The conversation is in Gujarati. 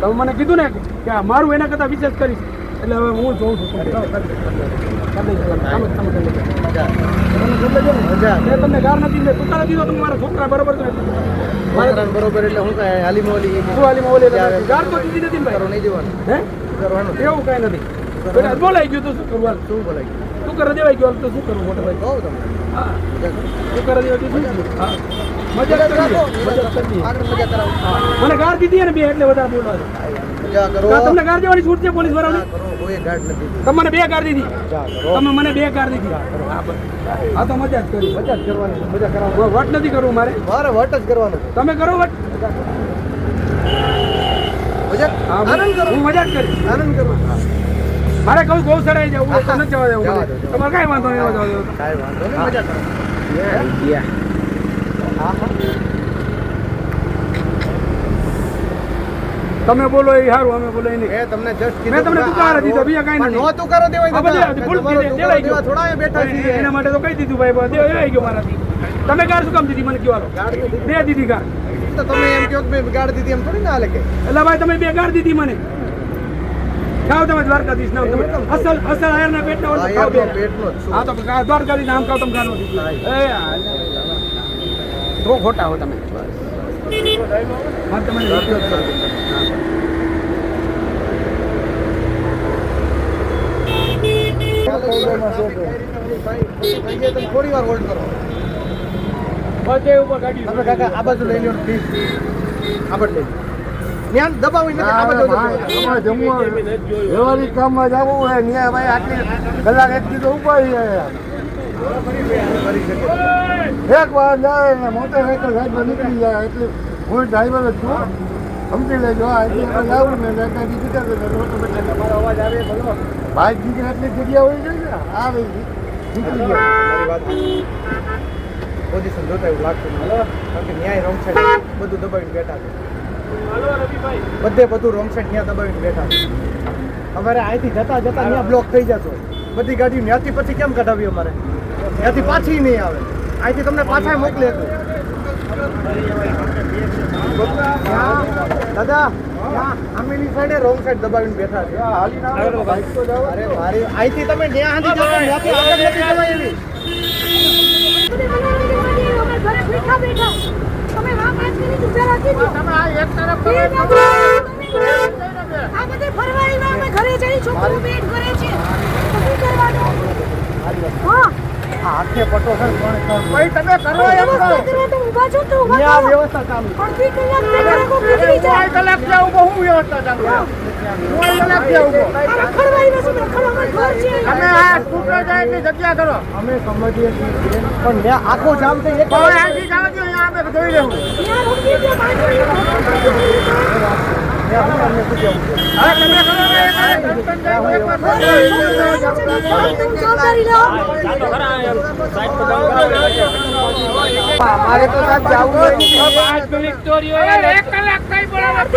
તમે મને કીધું ને કે મારું એના કરતાં વિશેષ કરીશ. એટલે હવે હું જોઉં છું તમે તમે તમે તમને મેં ગાર નથી તુકારા દીધો તમે મારા છોકરા બરોબર છે બરોબર એટલે હું કાંઈ હાલીમાં મોલી શું હાલીમાં ઓલી ગાર તો દીધી નથી ને નહીં દેવાનું હે? કરવાનું એવું કાંઈ નથી. બોલાઈ ગયું તો શું કરવું હાલ? શું બોલાય તું કરે દેવાઈ ગયો તો શું કરવું મોટા ભાઈ? કહું તમને. હા. તું કરે દેવાઈ ગયું હા. મજા કરો. મને ગાર દીધી ને બે એટલે વધારે બોલવા તમને ગાર દેવાની છૂટ છે પોલીસ વાળાને? તમને બે ગાર દીધી. તમે મને બે ગાર દીધી. હા તો મજા જ કરી મજા જ કરવાની. મજા કરવાની. વટ નથી કરવું મારે? મારે વટ જ કરવાનું. તમે કરો વટ. આનંદ કરો. હું મજા જ કરીશ. આનંદ કરો. મારે કહું બહુ સડાઈ જવું નથી જવા દેવું. તમારે કાંઈ વાંધો નહીં જવા દેવું કાંઈ વાંધો નહીં મજા કરો. તમે બોલો એ હારું અમે બોલો એ નહીં મેં તમને just મેં તમને કીધું કે દીધો, બીજા કાઈ નહીં. નથી. નો તુકારો દેવાય આ બધે ભૂલ થઈ તુકારો ગયો. થોડા એ બેઠા છે એના માટે તો કહી દીધું ભાઈ બસ આવી ગયો મારાથી. તમે ગાડ શું કામ દીધી? મને કયો? બે દીધી ગાડ તો તમે એમ કહો કે મેં ગાડ દીધી એમ થોડી ના હાલે કે. એટલે ભાઈ તમે બે ગાડ દીધી મને. ખાઓ તમે દ્વારકાધીશ નામ તમે. અસલ અસલ આયરના ના પેટ ના આ બે. પેટનો જ તો દ્વારકાધીશ નામ ખાઓ તમે ગાનો એ. તો ખોટા હો તમે. હા તમે એટલો જ શાંતિ. તમે થોડી વાર હોલ્ડ કરો બધે ઉપર ગાડી. તમે કાકા આ બાજુ લઈ લો પ્લીઝ આ બાજુ લઈ લો ત્યાં દબાવી નથી આ બાજુ દબાવો. વ્યવહારિક કામમાં જવું હોય ત્યાં ભાઈ આટલી કલાક એક દીધો ઉપાડી જાય. કરી શકે એક વાર જાય ને મોટરસાઇકલ સાઈડમાં નીકળી જાય એટલે હું ડ્રાઈવર જ છું. સમજી લેજો આ એટલે આપણે જવું ને એટલે કાંઈ બીજી કાંઈ નથી. તમારો અવાજ આવે બોલો. બાઇક નીકળે એટલી જગ્યા હોય છે ને આવે નીકળી જાય. પોઝિશન જોતા એવું લાગતું હલો. કારણ કે ન્યાય રોંગ સાઈડ બધું દબાવીને બેઠા છે. બધે બધું રોંગ સાઈડ ત્યાં દબાવીને બેઠા છે. અમારે અહીંથી જતા જતા ત્યાં બ્લોક થઈ જતો. બધી ગાડીઓ ત્યાંથી પછી કેમ કઢાવી અમારે? ત્યાંથી પાછી નહીં આવે. અહીંથી તમને પાછા મોકલે દાદા ત્યાં આમેલી સાઈડે રોંગ સાઈડ દબાવીને બેઠા છે. હાલી ના જાવ અરે મારી અહીંથી તમે ત્યાં સુધી ત્યાંથી આગળ નથી એવી અમે ઘરે જઈ છોકરો વેટ કરે છે. શું કરવાનું? હા છે ને ભાઈ તમે કરો એમ કરો તો. ઊભા છો તો ઊભા થો. વ્યવસ્થા ચાલુ અડધી કલાક તે કોઈ નીકળી જાય? કલાક ત્યાં ઊભો હું વ્યવસ્થા ચાલુ કોઈ કલાક ત્યાં ઊભો આ રખડવા આવ્યા છો રખડવામાં ઘર છે. અમે આ સ્કૂટર જાય એટલી જગ્યા કરો. અમે સમજીએ છીએ પણ મે આખો જામ થઈ એક હવે આજી જાવ જો અહીંયા આપણે જોઈ લેવું. ત્યાં રોકી જો છે? હવે તમે કરો. ને એક વાર દર્શન જાય એક વાર જવાબદારી લો મારે તો સાહેબ જવું પાંચ મિનિટ સ્ટોરી એક કલાક કઈ બરાબર